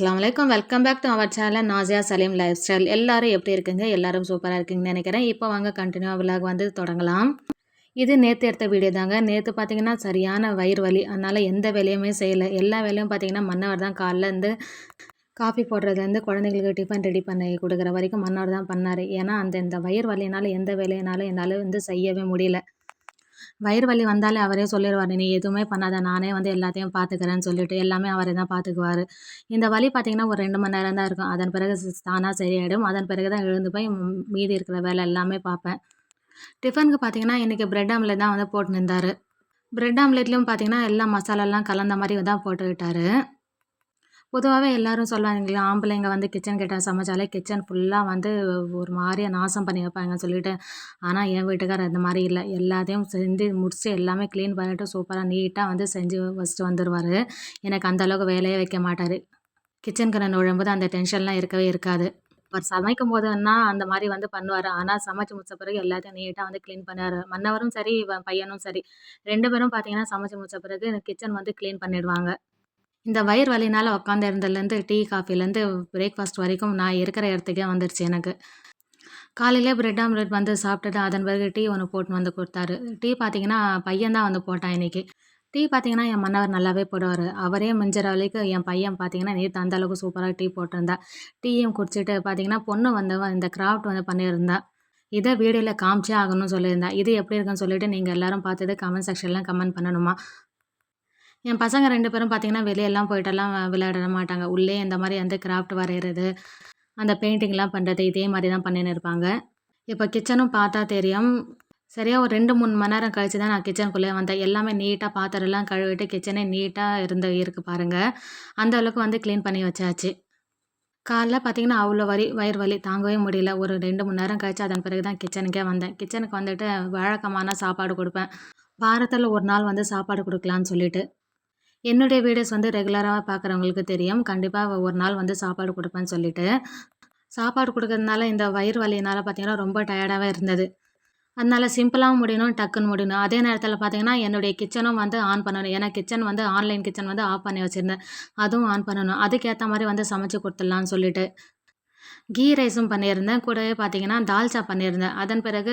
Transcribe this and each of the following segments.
Hi அஸ்லாம் வலைக்கம் welcome back to our channel Nasiya Saleem lifestyle எல்லாரும் எப்படி இருக்குங்க? எல்லாரும் சூப்பராக இருக்குங்கன்னு நினைக்கிறேன். இப்போ வாங்க கண்டினியூ விலாக் வந்து தொடங்கலாம். இது நேற்று எடுத்த வீடியோ தாங்க. நேற்று பார்த்தீங்கன்னா சரியான வயிறு வலி. அதனால் எந்த வேலையுமே செய்யலை. எல்லா வேலையும் பார்த்தீங்கன்னா மன்னவர் தான் காலைலேருந்து காஃபி போடுறதுலேருந்து குழந்தைங்களுக்கு டிஃபன் ரெடி பண்ணி கொடுக்குற வரைக்கும் மன்னவர் தான் பண்ணார். ஏன்னா அந்த இந்த வயிறு வலியினால எந்த வேலையினாலும் என்னால் வந்து செய்யவே முடியல. வயிறு வலி வந்தாலே அவரே சொல்லிடுவார் நீ எதுவுமே பண்ணாத நானே வந்து எல்லாத்தையும் பார்த்துக்கிறேன்னு சொல்லிட்டு எல்லாமே அவரே தான் பார்த்துக்குவார் இந்த வலி பார்த்திங்கன்னா ஒரு ரெண்டு மணி நேரம் தான் இருக்கும். அதன் பிறகு தானாக சரியாயிடும். அதன் பிறகு தான் எழுந்து போய் மீதி இருக்கிற வேலை எல்லாமே பார்ப்பேன் டிஃபனுக்கு பார்த்தீங்கன்னா இன்றைக்கி பிரெட் ஆம்லெட் தான் வந்து போட்டு நின்றார் பிரெட் ஆம்லெட்லேயும் பார்த்தீங்கன்னா எல்லா மசாலாலாம் கலந்த மாதிரி தான் போட்டுக்கிட்டாரு. பொதுவாகவே எல்லோரும் சொல்லுவாங்க ஆம்பளைங்க வந்து கிச்சன் கேட்டால் சமைச்சாலே கிச்சன் ஃபுல்லாக வந்து ஒரு மாதிரியாக நாசம் பண்ணி வைப்பாங்கன்னு சொல்லிட்டு. ஆனால் என் வீட்டுக்காரர் அந்த மாதிரி இல்லை. எல்லாத்தையும் செஞ்சு முடிச்சு எல்லாமே க்ளீன் பண்ணிட்டு சூப்பராக நீட்டாக வந்து செஞ்சு வச்சுட்டு வந்துடுவார் எனக்கு அந்தளவுக்கு வேலையே வைக்க மாட்டார். கிச்சனுக்கு நான் நுழும்போது அந்த டென்ஷன்லாம் இருக்கவே இருக்காது. அவர் சமைக்கும் போதுன்னா அந்த மாதிரி வந்து பண்ணுவார். ஆனால் சமைச்சு முடிச்ச பிறகு எல்லாத்தையும் நீட்டாக வந்து க்ளீன் பண்ணுவார். மன்னவரும் சரி பையனும் சரி. ரெண்டு பேரும் பார்த்தீங்கன்னா சமைச்சு முடிச்ச பிறகு கிச்சன் வந்து க்ளீன் பண்ணிடுவாங்க. இந்த வயிறு வலினால் உட்காந்துருந்ததுலேருந்து டீ காஃபிலேருந்து பிரேக்ஃபாஸ்ட் வரைக்கும் நான் இருக்கிற இடத்துக்கே வந்துருச்சு எனக்கு. காலையிலே பிரெட் ஆம்லெட் வந்து சாப்பிட்டுட்டு அதன் பிறகு டீ ஒன்று போட்டு வந்து கொடுத்தாரு. டீ பார்த்தீங்கன்னா பையன் தான் வந்து போட்டான் இன்றைக்கி டீ பார்த்தீங்கன்னா என் மன்னவர் நல்லாவே போடுவார். அவரே மிஞ்சிற வரைக்கும் என் பையன் பார்த்தீங்கன்னா நேற்று அந்த அளவுக்கு சூப்பராக டீ போட்டிருந்தா. டீயும் குடிச்சிட்டு பார்த்தீங்கன்னா பொண்ணு வந்து இந்த கிராஃப்ட் வந்து பண்ணியிருந்தா. இதை வீடியோவில் காமிச்சே ஆகணும்னு சொல்லியிருந்தேன் இது எப்படி இருக்குன்னு சொல்லிட்டு நீங்கள் எல்லாரும் பார்த்துட்டு கமெண்ட் செக்ஷன்லாம் கமெண்ட் பண்ணணுமா? என் பசங்க ரெண்டு பேரும் பார்த்தீங்கன்னா வெளியெல்லாம் போயிட்டெல்லாம் விளையாட மாட்டாங்க. உள்ளே இந்த மாதிரி அந்த கிராஃப்ட் வரைகிறது அந்த பெயிண்டிங்லாம் பண்ணுறது இதே மாதிரி தான் பண்ணின்னு இருப்பாங்க. இப்போ கிச்சனும் பார்த்தா தெரியும். சரியாக ஒரு ரெண்டு மூணு மணி நேரம் கழிச்சு தான் நான் கிச்சனுக்குள்ளே வந்தேன். எல்லாமே நீட்டாக பாத்திரம்லாம் கழுவிட்டு கிச்சனே நீட்டாக இருந்து இருக்குது பாருங்கள் அந்த அளவுக்கு வந்து க்ளீன் பண்ணி வச்சாச்சு. காலைல பார்த்தீங்கன்னா அவ்வளோ வரி வயிறு வலி தாங்கவே முடியல. ஒரு ரெண்டு மணி நேரம் கழிச்சு அதன் பிறகு தான் கிச்சனுக்கே வந்தேன். கிச்சனுக்கு வந்துட்டு வழக்கமான சாப்பாடு கொடுப்பேன். வாரத்தில் ஒரு நாள் வந்து சாப்பாடு கொடுக்கலான்னு சொல்லிட்டு. என்னுடைய வீடியோஸ் வந்து ரெகுலராக பார்க்குறவங்களுக்கு தெரியும். கண்டிப்பாக ஒரு நாள் வந்து சாப்பாடு கொடுப்பேன்னு சொல்லிட்டு. சாப்பாடு கொடுக்கறதுனால இந்த வயிறு வலியினால் பார்த்திங்கன்னா ரொம்ப டயர்டாகவே இருந்தது. அதனால் சிம்பிளாகவும் முடியணும் டக்குன்னு முடியணும். அதே நேரத்தில் பார்த்தீங்கன்னா என்னுடைய கிச்சனும் வந்து ஆன் பண்ணணும். ஏன்னா கிச்சன் வந்து ஆன்லைன் கிச்சன் வந்து ஆஃப் பண்ணி வச்சுருந்தேன். அதுவும் ஆன் பண்ணணும். அதுக்கேற்ற மாதிரி வந்து சமைச்சு கொடுத்துடலான்னு சொல்லிட்டு. கீ ரைஸும் பண்ணியிருந்தேன். கூடவே பார்த்தீங்கன்னா தால்ச்சா பண்ணியிருந்தேன். அதன் பிறகு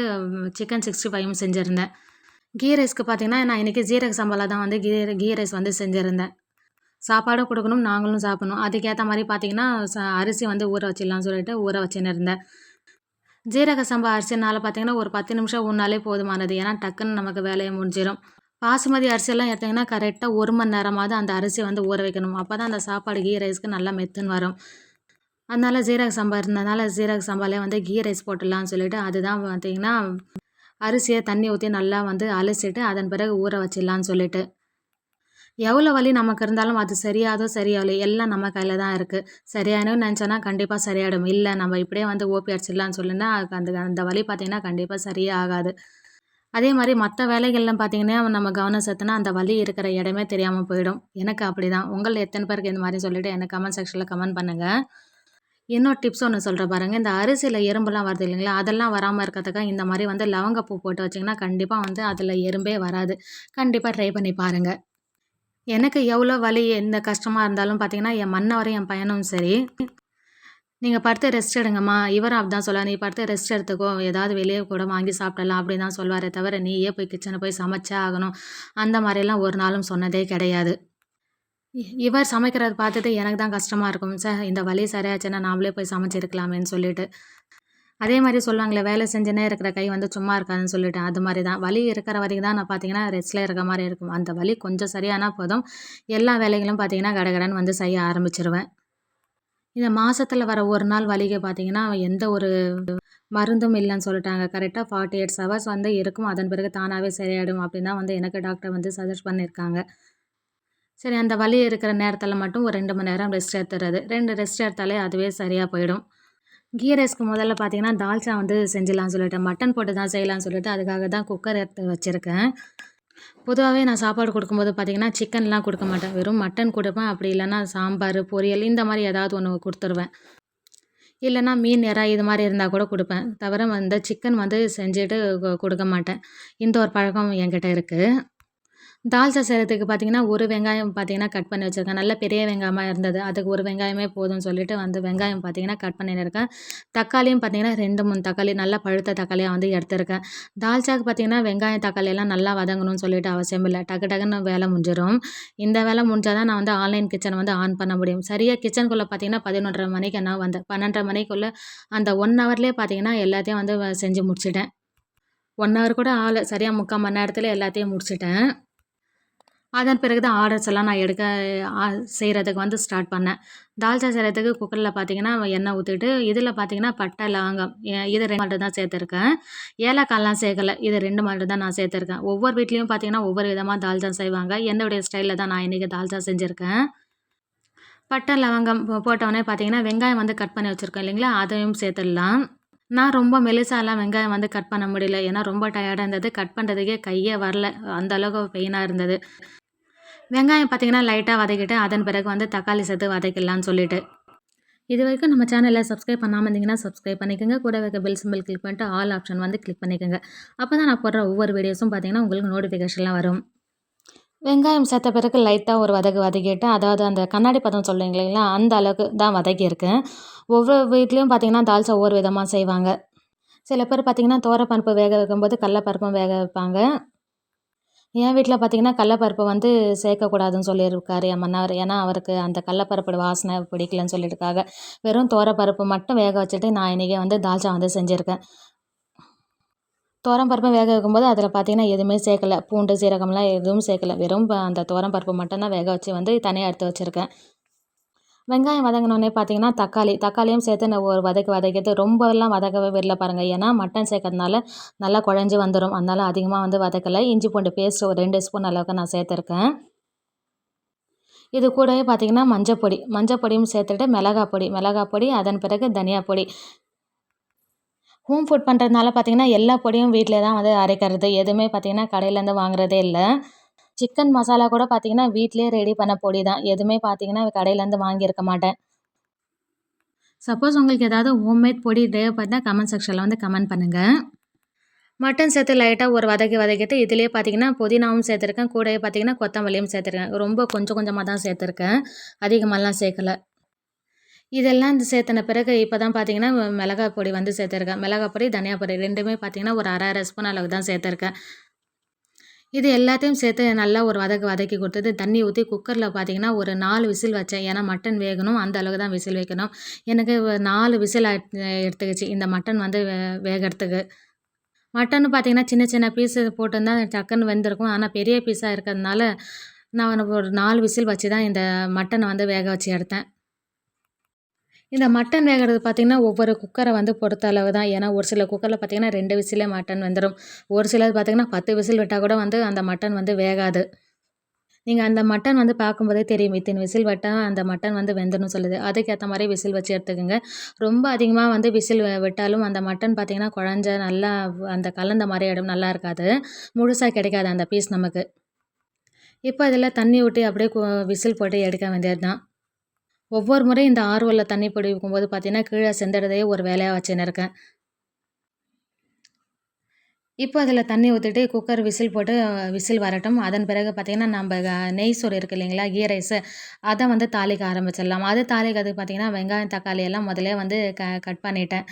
சிக்கன் சிக்ஸ்டி ஃபைவும் செஞ்சுருந்தேன். கீ ரைஸ்க்கு பார்த்தீங்கன்னா நான் இன்றைக்கி ஜீரக சம்பளம் தான் வந்து கீ கீ ரைஸ் வந்து செஞ்சுருந்தேன். சாப்பாடும் கொடுக்கணும் நாங்களும் சாப்பிடணும். அதுக்கேற்ற மாதிரி பார்த்தீங்கன்னா அரிசி வந்து ஊற வச்சிடலாம்னு சொல்லிட்டு ஊற வச்சுன்னு இருந்தேன். ஜீரக சம்பா அரிசினால பார்த்தீங்கன்னா ஒரு பத்து நிமிஷம் ஊனாலே போதுமானது. ஏன்னா டக்குன்னு நமக்கு வேலையை முடிஞ்சிடும் பாசுமதி அரிசியெல்லாம் எடுத்திங்கன்னா கரெக்டாக ஒரு மணி நேரமாவது அந்த அரிசி வந்து ஊற வைக்கணும். அப்போ தான் அந்த சாப்பாடு கீ ரைஸ்க்கு நல்லா மெத்துன்னு வரும். அதனால் ஜீரக சம்பா இருந்ததுனால ஜீரக சம்பாலே வந்து கீ ரைஸ் போட்டுடலாம்னு சொல்லிட்டு அதுதான் பார்த்திங்கன்னா அரிசியை தண்ணி ஊற்றி நல்லா வந்து அலசிட்டு அதன் பிறகு ஊற வச்சிடலான்னு சொல்லிட்டு. எவ்வளோ வலி நமக்கு இருந்தாலும் அது சரியாதோ சரியாகல எல்லாம் நம்ம கையில் தான் இருக்குது சரியானு நினச்சோன்னா கண்டிப்பாக சரியாயிடும். இல்லை நம்ம இப்படியே வந்து ஓபி அடிச்சிடலான்னு சொல்லுன்னா அந்த அந்த வலி பார்த்திங்கன்னா கண்டிப்பாக சரியே ஆகாது அதே மாதிரி மற்ற வேலைகள்லாம் பார்த்திங்கன்னா நம்ம கவனம் செத்துனா அந்த வலி இருக்கிற இடமே தெரியாமல் போயிடும். எனக்கு அப்படி தான் உங்கள் எத்தனை பேருக்கு இந்த மாதிரி சொல்லிவிட்டு எனக்கு கமெண்ட் செக்ஷனில் கமெண்ட் பண்ணுங்கள் இன்னொரு டிப்ஸ் ஒன்று சொல்கிறேன் பாருங்கள் இந்த அரிசியில் எறும்புலாம் வருது இல்லைங்களா? அதெல்லாம் வராமல் இருக்கிறதுக்காக இந்த மாதிரி வந்து லவங்கப்பூ போட்டு வச்சிங்கன்னா கண்டிப்பாக வந்து அதில் எறும்பே வராது. கண்டிப்பாக ட்ரை பண்ணி பாருங்கள் எனக்கு எவ்வளோ வலி எந்த கஷ்டமாக இருந்தாலும் பார்த்தீங்கன்னா என் மன்னவரையும் என் பையனும் சரி. நீங்கள் படுத்து ரெஸ்ட் எடுங்கம்மா. இவரும் அப்படி தான் சொல்லுவார். நீ படுத்து ரெஸ்ட் எடுத்துக்கோ. ஏதாவது வெளியே கூட வாங்கி சாப்பிடலாம் அப்படி தான் சொல்லுவாரே தவிர நீயே போய் கிச்சனை போய் சமைச்சே ஆகணும். அந்த மாதிரிலாம் ஒரு நாளும் சொன்னதே கிடையாது. இவர் சமைக்கிறத பார்த்துட்டு எனக்கு தான் கஷ்டமாக இருக்கும். சார் இந்த வழி சரியாச்சுன்னா நாமளே போய் சமைச்சிருக்கலாமேன்னு சொல்லிட்டு. அதே மாதிரி சொல்லுவாங்களே வேலை செஞ்சுனே இருக்கிற கை வந்து சும்மா இருக்காதுன்னு சொல்லிட்டு. அது மாதிரி தான். வலி இருக்கிற வரைக்கும் தான் நான் பார்த்தீங்கன்னா ரெஸ்ட்டில் இருக்க மாதிரி இருக்கும். அந்த வலி கொஞ்சம் சரியானா போதும். எல்லா வேலைகளும் பார்த்தீங்கன்னா கடகடன்னு வந்து செய்ய ஆரம்பிச்சிருவேன். இந்த மாதத்தில் வர ஒரு நாள் வலிக்கு பார்த்தீங்கன்னா எந்த ஒரு மருந்தும் இல்லைன்னு சொல்லிட்டாங்க. கரெக்டாக ஃபார்ட்டி எயிட்ஸ் ஹவர்ஸ் வந்து இருக்கும். அதன் பிறகு தானாகவே சரியாயிடும் அப்படின்னு தான் வந்து எனக்கு டாக்டர் வந்து சஜஸ்ட் பண்ணியிருக்காங்க. சரி அந்த வலி இருக்கிற நேரத்தில் மட்டும் ஒரு ரெண்டு மணி நேரம் ரெஸ்ட் எடுத்துறது. ரெண்டு ரெஸ்ட் எடுத்தாலே அதுவே சரியாக போயிடும். கீ ரைஸ்க்கு முதல்ல பார்த்தீங்கன்னா தால்ச்சா வந்து செஞ்சிடலாம்னு சொல்லிட்டு மட்டன் போட்டு தான் செய்யலாம்னு சொல்லிட்டு அதுக்காக தான் குக்கர் எடுத்து வச்சுருக்கேன். பொதுவாகவே நான் சாப்பாடு கொடுக்கும்போது பார்த்தீங்கன்னா சிக்கன்லாம் கொடுக்க மாட்டேன். வெறும் மட்டன் கொடுப்பேன். அப்படி இல்லைன்னா சாம்பார் பொரியல் இந்த மாதிரி ஏதாவது ஒன்று கொடுத்துருவேன். இல்லைன்னா மீன் இறா இது மாதிரி இருந்தால் கூட கொடுப்பேன். தவிர வந்து சிக்கன் வந்து செஞ்சுட்டு கொடுக்க மாட்டேன். இந்த ஒரு பழக்கம் என்கிட்ட இருக்குது தால்ச்சா செய்கிறதுக்கு பார்த்தீங்கன்னா ஒரு வெங்காயம் பார்த்தீங்கன்னா கட் பண்ணி வச்சுருக்கேன். நல்ல பெரிய வெங்காயமாக இருந்தது. அதுக்கு ஒரு வெங்காயமே போதும்னு சொல்லிட்டு வந்து வெங்காயம் பார்த்தீங்கன்னா கட் பண்ணியிருக்கேன் தக்காளியும் பார்த்தீங்கன்னா ரெண்டு மூணு தக்காளி நல்லா பழுத்த தக்காளியாக வந்து எடுத்திருக்கேன். தால்ச்சாக்கு பார்த்தீங்கன்னா வெங்காயம் தக்காளி எல்லாம் நல்லா வதங்கணும்னு சொல்லிட்டு அவசியம் இல்லை. டக்கு டக்குன்னு வேலை முடிஞ்சிடும் இந்த வேலை முடிஞ்சால் தான் நான் வந்து ஆன்லைன் கிச்சனை வந்து ஆன் பண்ண முடியும். சரியாக கிச்சனுக்குள்ளே பார்த்தீங்கன்னா பதினொன்றரை மணிக்கு நான் வந்தேன் பன்னெண்டரை மணிக்குள்ளே அந்த ஒன் ஹவர்லேயே பார்த்தீங்கன்னா எல்லாத்தையும் வந்து செஞ்சு முடிச்சிட்டேன். ஒன் ஹவர் கூட ஆள் சரியாக முக்கால் மணி நேரத்தில் எல்லாத்தையும் முடிச்சிட்டேன். அதன் பிறகு தான் ஆர்டர்ஸ் எல்லாம் நான் எடுக்க செய்கிறதுக்கு வந்து ஸ்டார்ட் பண்ணேன். தால்ச்சா செய்கிறதுக்கு குக்கரில் பார்த்தீங்கன்னா எண்ணெய் ஊற்றிட்டு இதில் பார்த்தீங்கன்னா பட்டை லவங்கம் இது ரெண்டு மட்டும் தான் சேர்த்துருக்கேன். ஏலக்காய்லாம் சேர்க்கல இது ரெண்டு மட்டும் தான் நான் சேர்த்துருக்கேன். ஒவ்வொரு வீட்லேயும் பார்த்தீங்கன்னா ஒவ்வொரு விதமாக தால்ச்சா செய்வாங்க. என்னுடைய ஸ்டைலில் தான் நான் இன்றைக்கி தால்ச்சா செஞ்சுருக்கேன். பட்டை லவங்கம் போ- பார்த்தீங்கன்னா வெங்காயம் வந்து கட் பண்ணி வச்சுருக்கோம் இல்லைங்களா? அதையும் சேர்த்துடலாம். நான் ரொம்ப மெலிசாலாம் வெங்காயம் வந்து கட் பண்ண முடியல. ஏன்னா ரொம்ப டயர்டாக இருந்தது. கட் பண்ணுறதுக்கே கையே வரல. அந்த அளவுக்கு பெயினாக இருந்தது. வெங்காயம் பார்த்தீங்கன்னா லைட்டாக வதக்கிட்டு அதன் பிறகு வந்து தக்காளி சேர்த்து வதக்கிடலான்னு சொல்லிட்டு. இது வரைக்கும் நம்ம சேனலில் சப்ஸ்கிரைப் பண்ணாமல் இருந்தீங்கன்னா சப்ஸ்கிரைப் பண்ணிக்கோங்க. கூட வைக்க பெல் சிம்பிள் கிளிக் பண்ணிட்டு ஆல் ஆப்ஷன் வந்து கிளிக் பண்ணிக்கோங்க. அப்போ தான் நான் போடுற ஒவ்வொரு வீடியோஸும் பார்த்திங்கன்னா உங்களுக்கு நோட்டிஃபிகேஷன்லாம் வரும். வெங்காயம் சேர்த்த பிறகு லைட்டாக ஒரு வதக்கு வதக்கிட்டு அதாவது அந்த கண்ணாடி பதம் சொல்லுவீங்க இல்லைங்களா அந்த அளவுக்கு தான் வதக்கியிருக்கேன் ஒவ்வொரு வீட்லேயும் பார்த்தீங்கன்னா தால்சா ஒவ்வொரு விதமாக செய்வாங்க. சில பேர் பார்த்தீங்கன்னா தோரப்பருப்பு வேக வைக்கும்போது கடலப்பருப்பும் வேக வைப்பாங்க. என் வீட்டில் பார்த்தீங்கன்னா கடலப்பருப்பு வந்து சேர்க்கக்கூடாதுன்னு சொல்லியிருக்காரு என் மன்னார் ஏன்னா அவருக்கு அந்த கடலப்பருப்போட வாசனை பிடிக்கலன்னு சொல்லியிருக்காங்க. வெறும் தோரப்பருப்பு மட்டும் வேக வச்சுட்டு நான் இன்றைக்கி வந்து தால்ச்சா வந்து செஞ்சுருக்கேன். பருப்பு வேக வைக்கும்போது அதில் பார்த்தீங்கன்னா எதுவுமே சேர்க்கல. பூண்டு சீரகம்லாம் எதுவும் சேர்க்கல. வெறும் அந்த பருப்பு மட்டும்தான் வேக வச்சு வந்து தனியாக எடுத்து வச்சுருக்கேன். வெங்காயம் வதங்கினோடனே பார்த்தீங்கன்னா தக்காளி தக்காளியும் சேர்த்து நான் ஒரு வதக்கி வதக்கிட்டு ரொம்பலாம் வதக்கவே விடல பாருங்கள் ஏன்னா மட்டன் சேர்க்கறதுனால நல்லா குழஞ்சி வந்துடும் அதனால அதிகமாக வந்து வதக்கலை. இஞ்சி பூண்டு பேஸ்ட் ஒரு ரெண்டு ஸ்பூன் அளவுக்கு நான் சேர்த்துருக்கேன். இது கூடவே பார்த்தீங்கன்னா மஞ்சப்பொடி மஞ்சப்பொடியும் சேர்த்துட்டு மிளகாய் பொடி. மிளகாய் பொடி அதன் பிறகு தனியா பொடி. ஹோம் ஃபுட் பண்ணுறதுனால பார்த்தீங்கன்னா எல்லா பொடியும் வீட்டில் தான் வந்து அரைக்கிறது. எதுவுமே பார்த்தீங்கன்னா கடையிலேருந்து வாங்குறதே இல்லை. சிக்கன் மசாலா கூட பார்த்தீங்கன்னா வீட்டிலேயே ரெடி பண்ண பொடி தான். எதுவுமே பார்த்தீங்கன்னா கடையிலேருந்து வாங்கியிருக்க மாட்டேன். சப்போஸ் உங்களுக்கு ஏதாவது ஹோம்மேட் பொடி தேவைப்பட்டால் கமெண்ட் செக்ஷனில் வந்து கமெண்ட் பண்ணுங்கள் மட்டன் சேர்த்து லைட்டாக ஒரு வதக்கி வதக்கிட்டு இதுலேயே பார்த்தீங்கன்னா புதினாவும் சேர்த்துருக்கேன். கூடவே பார்த்தீங்கன்னா கொத்தமல்லியும் சேர்த்துருக்கேன். ரொம்ப கொஞ்சம் கொஞ்சமாக தான் சேர்த்துருக்கேன். அதிகமாகலாம் சேர்க்கல. இதெல்லாம் இந்த சேர்த்துன பிறகு இப்போ தான் பார்த்தீங்கன்னா மிளகாய் பொடி வந்து சேர்த்துருக்கேன். மிளகாய் பொடி தனியா பொடி ரெண்டுமே பார்த்தீங்கன்னா ஒரு அரை அரை ஸ்பூன் அளவு தான் சேர்த்துருக்கேன். இது எல்லாத்தையும் சேர்த்து நல்லா ஒரு வதக்கு வதக்கி கொடுத்தது. தண்ணி ஊற்றி குக்கரில் பார்த்தீங்கன்னா ஒரு நாலு விசில் வச்சேன். ஏன்னா மட்டன் வேகணும். அந்த அளவுக்கு தான் விசில் வைக்கணும். எனக்கு நாலு விசில் எடுத்துக்கிச்சு. இந்த மட்டன் வந்து வே மட்டன் மட்டன்னு பார்த்தீங்கன்னா சின்ன சின்ன பீஸு போட்டிருந்தா டக்குன்னு வெந்திருக்கும். ஆனால் பெரிய பீஸாக இருக்கிறதுனால நான் ஒரு நாலு விசில் வச்சு தான் இந்த மட்டனை வந்து வேக வச்சு எடுத்தேன். இந்த மட்டன் வேகிறது பார்த்திங்கன்னா ஒவ்வொரு குக்கரை வந்து பொறுத்த அளவு தான். ஏன்னா ஒரு சில குக்கரில் பார்த்திங்கன்னா ரெண்டு விசிலே மட்டன் வெந்துடும் ஒரு சிலது பார்த்திங்கன்னா பத்து விசில் விட்டால் கூட வந்து அந்த மட்டன் வந்து வேகாது. நீங்கள் அந்த மட்டன் வந்து பார்க்கும்போதே தெரியும். இத்தனை விசில் விட்டால் அந்த மட்டன் வந்து வெந்துடும் சொல்லுது. அதுக்கேற்ற மாதிரி விசில் வச்சு எடுத்துக்கோங்க. ரொம்ப அதிகமாக வந்து விசில் விட்டாலும் அந்த மட்டன் பார்த்திங்கன்னா குழஞ்ச நல்லா அந்த கலந்த மாதிரி இடம் நல்லா இருக்காது. முழுசாக கிடைக்காது அந்த பீஸ் நமக்கு. இப்போ அதில் தண்ணி ஊட்டி அப்படியே கு- விசில் போட்டு எடுக்க வேண்டியது தான் ஒவ்வொரு முறை இந்த ஆர்வலில் தண்ணி பிடிக்கும் போது பார்த்தீங்கன்னா கீழே செந்துறதே ஒரு வேலையாக வச்சுன்னு இருக்கேன். இப்போ அதில் தண்ணி ஊற்றிட்டு குக்கர் விசில் போட்டு விசில் வரட்டும். அதன் பிறகு பார்த்திங்கன்னா நம்ம நெய் சோறு இருக்கு இல்லைங்களா கீ ரைஸு அதை வந்து தாளிக்க ஆரம்பிச்சிடலாம். அது தாளிக்கிறதுக்கு பார்த்திங்கன்னா வெங்காயம் தக்காளி எல்லாம் முதலே வந்து க கட் பண்ணிட்டேன்.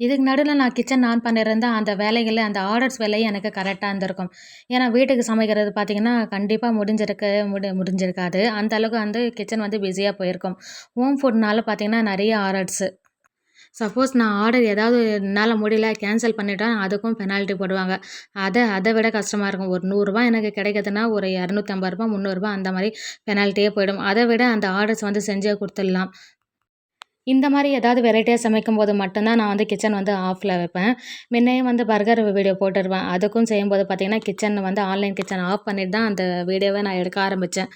இதுக்கு நடுவில் நான் கிச்சன் ஆன் பண்ணியிருந்தா அந்த வேலைகளில் அந்த ஆர்டர்ஸ் வேலையும் எனக்கு கரெக்டாக இருந்திருக்கும். ஏன்னா வீட்டுக்கு சமைக்கிறது பார்த்திங்கன்னா கண்டிப்பாக முடிஞ்சிருக்கு முடி முடிஞ்சிருக்காது. அந்தளவுக்கு வந்து கிச்சன் வந்து பிஸியாக போயிருக்கும். ஹோம் ஃபுட்னால பார்த்திங்கன்னா நிறைய ஆர்டர்ஸு சப்போஸ் நான் ஆர்டர் ஏதாவது என்னால் முடியல கேன்சல் பண்ணிட்டேன் அதுக்கும் பெனால்ட்டி போடுவாங்க. அதை அதை விட கஷ்டமாக இருக்கும். ஒரு நூறுரூவா எனக்கு கிடைக்குதுன்னா ஒரு இரநூத்தம்பது ரூபா முந்நூறுரூபா அந்த மாதிரி பெனால்ட்டியே போயிடும். அதை விட அந்த ஆர்டர்ஸ் வந்து செஞ்சே கொடுத்துடலாம். இந்த மாதிரி ஏதாவது வெரைட்டியாக சமைக்கும் போது மட்டும்தான் நான் வந்து கிச்சன் வந்து ஆஃபில் வைப்பேன். முன்னையே வந்து பர்கர் வீடியோ போட்டுருவேன். அதுக்கும் செய்யும்போது பார்த்திங்கன்னா கிச்சன் வந்து ஆன்லைன் கிச்சன் ஆஃப் பண்ணிட்டு தான் அந்த வீடியோவை நான் எடுக்க ஆரம்பித்தேன்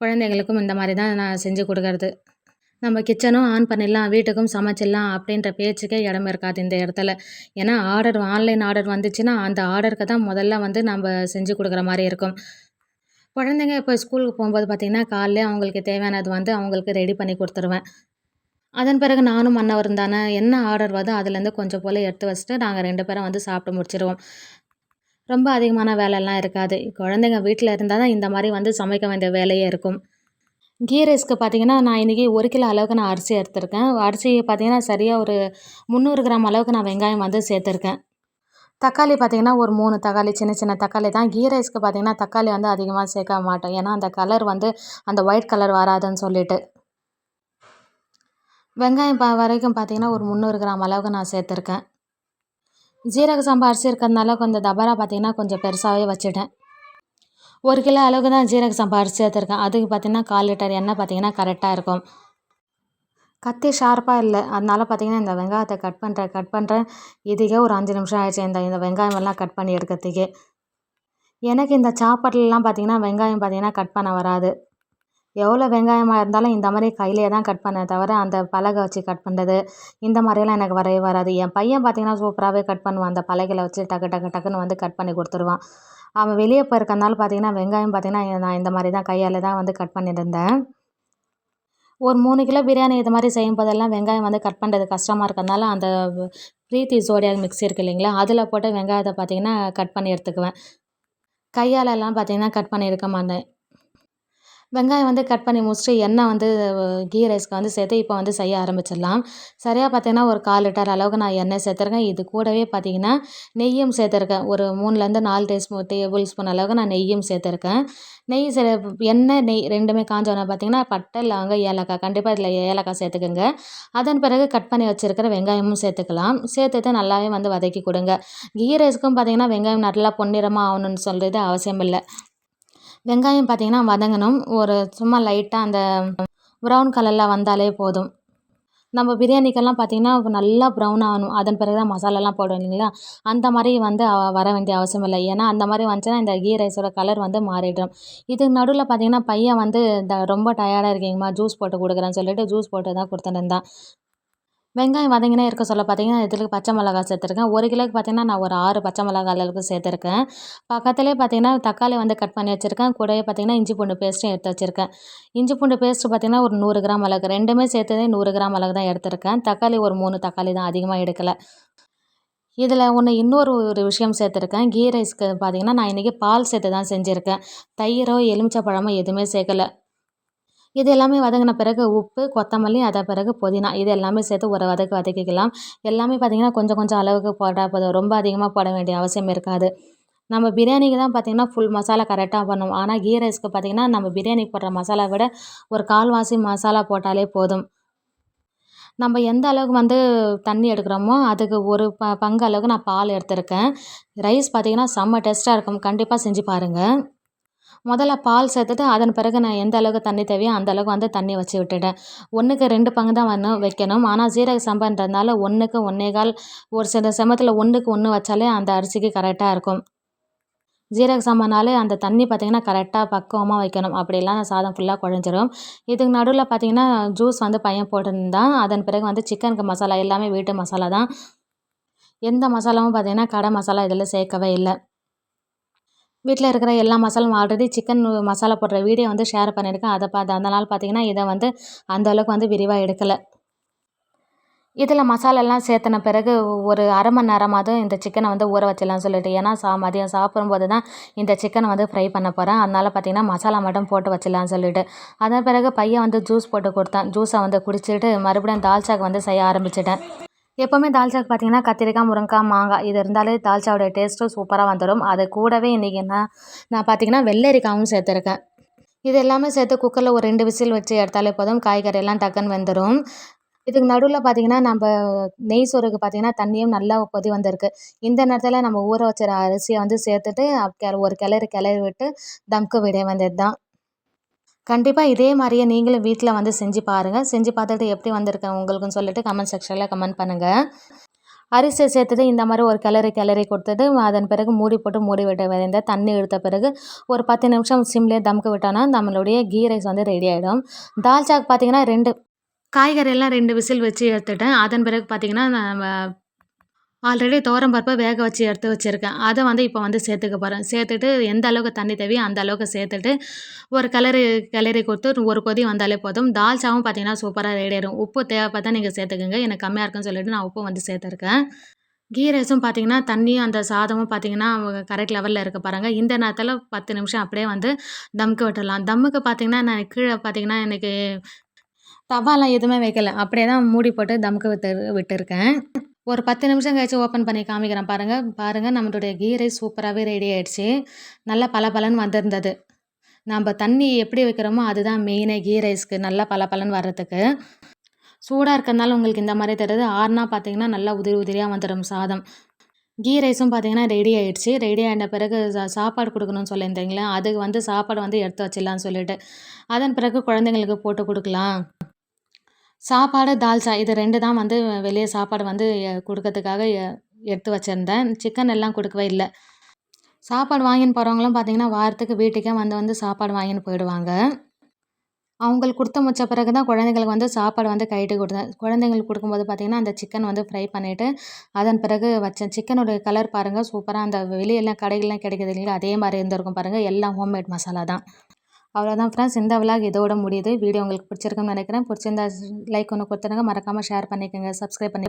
குழந்தைங்களுக்கும் இந்த மாதிரி தான் நான் செஞ்சு கொடுக்கறது. நம்ம கிச்சனும் ஆன் பண்ணிடலாம் வீட்டுக்கும் சமைச்சிடலாம் அப்படின்ற பேச்சுக்கே இடம் இருக்காது இந்த இடத்துல. ஏன்னா ஆர்டர் ஆன்லைன் ஆர்டர் வந்துச்சுன்னா அந்த ஆர்டருக்கு தான் முதல்ல வந்து நம்ம செஞ்சு கொடுக்குற மாதிரி இருக்கும். குழந்தைங்க இப்போ ஸ்கூலுக்கு போகும்போது பார்த்திங்கன்னா காலையில் அவங்களுக்கு தேவையானது வந்து அவங்களுக்கு ரெடி பண்ணி கொடுத்துருவேன். அதன் பிறகு நானும் மன்னவரும் தானே என்ன ஆர்டர் வருதோ அதுலேருந்து கொஞ்சம் போல் எடுத்து வச்சுட்டு நாங்கள் ரெண்டு பேரும் வந்து சாப்பிட்டு முடிச்சிடுவோம் ரொம்ப அதிகமான வேலைலாம் இருக்காது. குழந்தைங்க வீட்டில் இருந்தால் தான் இந்த மாதிரி வந்து சமைக்க வேண்டிய வேலையே இருக்கும். கீ ரைஸ்க்கு பார்த்தீங்கன்னா நான் இன்றைக்கி ஒரு கிலோ அளவுக்கு நான் அரிசி எடுத்திருக்கேன். அரிசி பார்த்தீங்கன்னா சரியாக ஒரு முந்நூறு கிராம் அளவுக்கு நான் வெங்காயம் வந்து சேர்த்துருக்கேன். தக்காளி பார்த்திங்கன்னா ஒரு மூணு தக்காளி சின்ன சின்ன தக்காளி தான். கீ ரைஸ்க்கு பார்த்திங்கன்னா தக்காளி வந்து அதிகமாக சேர்க்க மாட்டோம். ஏன்னா அந்த கலர் வந்து அந்த ஒயிட் கலர் வராதுன்னு சொல்லிட்டு. வெங்காயம் ப வரைக்கும் பார்த்திங்கன்னா ஒரு முந்நூறு கிராம் அளவுக்கு நான் சேர்த்துருக்கேன். ஜீரக சம்பா அரிசி இருக்கிறதுனால கொஞ்சம் தபரா பார்த்திங்கன்னா கொஞ்சம் பெருசாகவே வச்சுட்டேன். ஒரு கிலோ அளவுக்கு தான் ஜீரக சம்பா அரிசி சேர்த்துருக்கேன். அதுக்கு பார்த்திங்கன்னா கால் லிட்டர் எண்ணெய் பார்த்திங்கன்னா கரெக்டாக இருக்கும். கத்தி ஷார்ப்பாக இல்லை. அதனால் பார்த்திங்கன்னா இந்த வெங்காயத்தை கட் பண்ணுறேன் கட் பண்ணுறேன் இதுக்கே ஒரு அஞ்சு நிமிஷம் ஆயிடுச்சு. இந்த இந்த வெங்காயம் எல்லாம் கட் பண்ணி எடுக்கிறதுக்கே. எனக்கு இந்த சாப்பாட்டிலலாம் பார்த்திங்கன்னா வெங்காயம் பார்த்திங்கன்னா கட் பண்ண வராது. எவ்வளோ வெங்காயமாக இருந்தாலும் இந்த மாதிரி கையிலேயே தான் கட் பண்ண தவிர அந்த பலகை வச்சு கட் பண்ணுறது இந்த மாதிரியெல்லாம் எனக்கு வரவே வராது. என் பையன் பார்த்திங்கன்னா சூப்பராகவே கட் பண்ணுவான். அந்த பலகையில் வச்சு டக்கு டக்கு டக்குன்னு வந்து கட் பண்ணி கொடுத்துருவான். அவன் வெளியே போயிருக்கனால பார்த்திங்கன்னா வெங்காயம் பார்த்திங்கன்னா நான் இந்த மாதிரி தான் கையால் தான் வந்து கட் பண்ணியிருந்தேன். ஒரு மூணு கிலோ பிரியாணி இது மாதிரி செய்யும் போதெல்லாம் வெங்காயம் வந்து கட் பண்ணுறது கஷ்டமாக இருக்கிறதுனால அந்த ப்ரீத்தி சோடியாக மிக்ஸி இருக்குது இல்லைங்களா அதில் போட்டு வெங்காயத்தை பார்த்திங்கன்னா கட் பண்ணி எடுத்துக்குவேன். கையாலெல்லாம் பார்த்திங்கன்னா கட் பண்ணி மாட்டேன். வெங்காயம் வந்து கட் பண்ணி முடிச்சுட்டு எண்ணெய் வந்து கீ ரைஸ்க்கு வந்து சேர்த்து இப்போ வந்து செய்ய ஆரம்பிச்சிடலாம். சரியாக பார்த்தீங்கன்னா ஒரு கால் லிட்டர் அளவுக்கு நான் எண்ணெய் சேர்த்துருக்கேன். இது கூடவே பார்த்தீங்கன்னா நெய்யும் சேர்த்துருக்கேன். ஒரு மூணுலேருந்து நாலு டேஸ்பூ டேபிள் ஸ்பூன் அளவுக்கு நான் நெய்யும் சேர்த்துருக்கேன். நெய் சில எண்ணெய் நெய் ரெண்டுமே காஞ்சோன்னா பார்த்தீங்கன்னா பட்டை லவங்க ஏலக்காய் கண்டிப்பாக இதில் ஏலக்காய் சேர்த்துக்குங்க. அதன் பிறகு கட் பண்ணி வச்சுருக்கிற வெங்காயமும் சேர்த்துக்கலாம். சேர்த்துட்டு நல்லாவே வந்து வதக்கி கொடுங்க. கீ ரைஸ்க்கும் பார்த்தீங்கன்னா வெங்காயம் நல்லா பொன்னிறமாக ஆகணுன்னு சொல்கிறது அவசியம் இல்லை. வெங்காயம் பார்த்திங்கன்னா வதங்கணும். ஒரு சும்மா லைட்டாக அந்த ப்ரௌன் கலரில் வந்தாலே போதும். நம்ம பிரியாணிக்கெல்லாம் பார்த்திங்கன்னா நல்லா ப்ரௌன் ஆகணும். அதன் பிறகு தான் மசாலாலாம் போடுவோம் இல்லைங்களா? அந்த மாதிரி வந்து வர வேண்டிய அவசியம் இல்லை. ஏன்னா அந்த மாதிரி வந்துச்சுன்னா இந்த கீ ரைஸோட கலர் வந்து மாறிடும். இதுக்கு நடுவில் பார்த்திங்கன்னா பையன் வந்து இந்த ரொம்ப டயர்டாக இருக்கீங்கம்மா ஜூஸ் போட்டு கொடுக்குறேன்னு சொல்லிட்டு ஜூஸ் போட்டு தான் கொடுத்துட்டு இருந்தான். வெங்காயம் வதங்கினே இருக்க சொல்ல பார்த்தீங்கன்னா இதில் பச்சை மிளகா சேர்த்துருக்கேன். ஒரு கிலோக்கு பார்த்தீங்கன்னா நான் ஒரு ஆறு பச்சை மிளகா அளவுக்கு சேர்த்துருக்கேன். பக்கத்துலேயே பார்த்தீங்கன்னா தக்காளி வந்து கட் பண்ணி வச்சுருக்கேன். கூடவே பார்த்தீங்கன்னா இஞ்சி பூண்டு பேஸ்ட்டும் எடுத்து வச்சுருக்கேன். இஞ்சி பூண்டு பேஸ்ட்டு பார்த்தீங்கன்னா ஒரு நூறு கிராம் அளவுக்கு. ரெண்டுமே சேர்த்ததே நூறு கிராம் அளவு தான் எடுத்திருக்கேன். தக்காளி ஒரு மூணு தக்காளி தான் அதிகமாக எடுக்கலை. இதில் ஒன்று இன்னொரு ஒரு விஷயம் சேர்த்துருக்கேன். கீ ரைஸ்க்கு பார்த்தீங்கன்னா நான் இன்றைக்கி பால் சேர்த்து தான் செஞ்சுருக்கேன். தயிரோ எலுமிச்சை பழமோ எதுவுமே சேர்க்கலை. இது எல்லாமே வதங்கின பிறகு உப்பு கொத்தமல்லி அதை பிறகு புதினா இது எல்லாமே சேர்த்து ஒரு வதக்கு வதக்கிக்கலாம். எல்லாமே பார்த்திங்கன்னா கொஞ்சம் கொஞ்சம் அளவுக்கு போட்டால் போதும். ரொம்ப அதிகமாக போட வேண்டிய அவசியம் இருக்காது. நம்ம பிரியாணிக்கு தான் பார்த்திங்கன்னா ஃபுல் மசாலா கரெக்டாக பண்ணும் ஆனால் கீ ரைஸ்க்கு பார்த்திங்கன்னா நம்ம பிரியாணி போடுற மசாலா விட ஒரு கால்வாசி மசாலா போட்டாலே போதும். நம்ம எந்த அளவுக்கு வந்து தண்ணி எடுக்கிறோமோ அதுக்கு ஒரு ப பங்கு அளவுக்கு நான் பால் எடுத்திருக்கேன். ரைஸ் பார்த்திங்கன்னா செம்ம டேஸ்ட்டாக இருக்கும். கண்டிப்பாக செஞ்சு பாருங்கள் முதல்ல பால் சேர்த்துட்டு அதன் பிறகு நான் எந்த அளவுக்கு தண்ணி தேவையோ அந்த அளவுக்கு வந்து தண்ணி வச்சு விட்டுட்டேன். ஒன்றுக்கு ரெண்டு பங்கு தான் வரணும் வைக்கணும். ஆனால் சீரக சம்பான்றதுனால ஒன்றுக்கு ஒன்றே கால் ஒரு சில சமயத்தில் ஒன்றுக்கு ஒன்று வச்சாலே அந்த அரிசிக்கு கரெக்டாக இருக்கும். ஜீரக சாம்பார்னாலே அந்த தண்ணி பார்த்திங்கன்னா கரெக்டாக பக்குவமாக வைக்கணும். அப்படிலாம் சாதம் ஃபுல்லாக குழஞ்சிரும். இதுக்கு நடுவில் பார்த்திங்கன்னா ஜூஸ் வந்து பையன் போட்டிருந்தான் அதன் பிறகு வந்து சிக்கனுக்கு மசாலா எல்லாமே வீட்டு மசாலா தான். எந்த மசாலாவும் பார்த்திங்கன்னா கடை மசாலா இதில் சேர்க்கவே இல்லை. வீட்டில் இருக்கிற எல்லா மசாலும் ஆல்ரெடி சிக்கன் மசாலா போடுற வீடியோ வந்து ஷேர் பண்ணியிருக்கேன். அதை பார்த்து அந்த நாள் பார்த்திங்கன்னா இதை வந்து அந்த அளவுக்கு வந்து விரிவாக எடுக்கலை. இதில் மசாலாலாம் சேர்த்தன பிறகு ஒரு அரை மணி நேரமாவது இந்த சிக்கனை வந்து ஊற வச்சிடலாம்னு சொல்லிட்டு ஏன்னா சா மதியம் சாப்பிடும்போது தான் இந்த சிக்கனை வந்து ஃப்ரை பண்ண போகிறேன் அதனால் பார்த்திங்கன்னா மசாலா மட்டும் போட்டு வச்சிடலாம்னு சொல்லிட்டு. அதன் பிறகு பையன் வந்து ஜூஸ் போட்டு கொடுத்தான். ஜூஸை வந்து குடிச்சிட்டு மறுபடியும் தால்ச்சாக்கு வந்து செய்ய ஆரம்பிச்சிட்டேன். எப்போவுமே தால்ச்சாவுக்கு பார்த்தீங்கன்னா கத்திரிக்காய் முருங்கைக்காய் மாங்காய். இது இருந்தாலே தால்ச்சாவோட டேஸ்ட்டும் சூப்பராக வந்துடும் அது கூடவே இன்றைக்கி என்ன நான் பார்த்தீங்கன்னா வெள்ளரிக்காயும் சேர்த்துருக்கேன். இது எல்லாமே சேர்த்து குக்கரில் ஒரு ரெண்டு விசில் வச்சு எடுத்தாலே போதும். காய்கறி எல்லாம் டக்குன்னு வெந்துடும் இதுக்கு நடுவில் பார்த்தீங்கன்னா நம்ம நெய் சோறுக்கு பார்த்தீங்கன்னா தண்ணியும் நல்லா கொதி வந்திருக்கு. இந்த நேரத்தில் நம்ம ஊற வச்சுற அரிசியை வந்து சேர்த்துட்டு ஒரு கிளறு கிளறி விட்டு தம்க்கு விட வந்தது தான் கண்டிப்பாக இதே மாதிரியே நீங்களும் வீட்டில் வந்து செஞ்சு பாருங்கள் செஞ்சு பார்த்துட்டு எப்படி வந்திருக்கேன் உங்களுக்குன்னு சொல்லிட்டு கமெண்ட் செக்ஷனில் கமெண்ட் பண்ணுங்கள் அரிசி சேர்த்துட்டு இந்த மாதிரி ஒரு கிளறி கிளறி கொடுத்துட்டு அதன் பிறகு மூடி போட்டு மூடி விட்டு விதைந்த தண்ணி எடுத்த பிறகு ஒரு பத்து நிமிஷம் சிம்லேயே தம்க்கு விட்டோன்னா நம்மளுடைய கீ ரைஸ் வந்து ரெடி ஆகிடும் தால்ச்சாக்கு பார்த்தீங்கன்னா ரெண்டு காய்கறியெல்லாம் ரெண்டு விசில் வச்சு எடுத்துட்டேன். அதன் பிறகு பார்த்திங்கன்னா நம்ம ஆல்ரெடி துவரம் பருப்பை வேக வச்சு எடுத்து வச்சுருக்கேன். அதை வந்து இப்போ வந்து சேர்த்துக்க போகிறேன் சேர்த்துட்டு எந்த அளவுக்கு தண்ணி தேவையோ அந்த அளவுக்கு சேர்த்துட்டு ஒரு கிளறி கிளறி கொடுத்து ஒரு கொதி வந்தாலே போதும். தால்ச்சாவும் பார்த்தீங்கன்னா சூப்பராக ரெடி ஆயிடும் உப்பு தேவைப்பட்டா நீங்கள் சேர்த்துக்கோங்க. எனக்கு கம்மியாக இருக்குன்னு சொல்லிட்டு நான் உப்பு வந்து சேர்த்துருக்கேன். கீ ரைஸும் பார்த்தீங்கன்னா தண்ணியும் அந்த சாதமும் பார்த்தீங்கன்னா கரெக்ட் லெவலில் இருக்க பாருங்கள் இந்த நேரத்தில் பத்து நிமிஷம் அப்படியே வந்து தம்க்கு விட்டுடலாம். தம்முக்கு பார்த்தீங்கன்னா நான் கீழே பார்த்தீங்கன்னா எனக்கு தவாலாம் எதுவுமே வைக்கல. அப்படியே தான் மூடி போட்டு தம்க்கு விட்டு விட்டுருக்கேன். ஒரு பத்து நிமிஷம் கழிச்சு ஓப்பன் பண்ணி காமிக்கிறேன். பாருங்கள் பாருங்கள் நம்மளுடைய கீ ரைஸ் சூப்பராகவே ரெடி ஆகிடுச்சு நல்லா பளபளன்னு வந்திருந்தது. நம்ம தண்ணி எப்படி வைக்கிறோமோ அதுதான் மெயினே கீ ரைஸ்க்கு நல்லா பளபளன்னு வர்றதுக்கு. சூடாக இருக்கிறதுனால உங்களுக்கு இந்த மாதிரி தெரியுது. ஆறுனா பார்த்தீங்கன்னா நல்லா உதிரி உதிரியாக வந்துடும் சாதம். கீ ரைஸும் பார்த்தீங்கன்னா ரெடி ஆகிடுச்சு ரெடி ஆன பிறகு சா- சாப்பாடு கொடுக்கணும்னு சொல்லியிருந்தீங்களே அதுக்கு வந்து சாப்பாடு வந்து எடுத்து வச்சிடலாம்னு சொல்லிட்டு. அதன் பிறகு குழந்தைங்களுக்கு போட்டு கொடுக்கலாம். சாப்பாடு தால்ச்சா இது ரெண்டு தான் வந்து வெளியே சாப்பாடு வந்து கொடுக்கறதுக்காக எ- எடுத்து வச்சுருந்தேன். சிக்கன் எல்லாம் கொடுக்கவே இல்லை. சாப்பாடு வாங்கின்னு போகிறவங்களும் பார்த்தீங்கன்னா வாரத்துக்கு வீட்டுக்கே வந்து வந்து சாப்பாடு வாங்கின்னு போயிடுவாங்க. அவங்களுக்கு கொடுத்த முடிச்ச பிறகு தான் குழந்தைங்களுக்கு வந்து சாப்பாடு வந்து கைட்டு கொடுத்தேன். குழந்தைங்களுக்கு கொடுக்கும்போது பார்த்தீங்கன்னா அந்த சிக்கன் வந்து ஃப்ரை பண்ணிவிட்டு அதன் பிறகு வச்சேன். சிக்கனோட கலர் பாருங்கள் சூப்பராக அந்த வெளியெல்லாம் கடைகள்லாம் கிடைக்கிறது இல்லைங்களா அதே மாதிரி இருந்திருக்கும் பாருங்கள் எல்லாம் ஹோம்மேட் மசாலா தான். அவ்வளோதான் ஃப்ரெண்ட்ஸ் இந்த விலாக் இதோட முடியுது. வீடியோ உங்களுக்கு பிடிச்சிருக்குன்னு நினைக்கிறேன். பிடிச்சிருந்தா லைக் ஒன்று கொடுத்துருங்க மறக்காமல் ஷேர் பண்ணிக்கோங்க. சப்ஸ்கிரைப் பண்ணி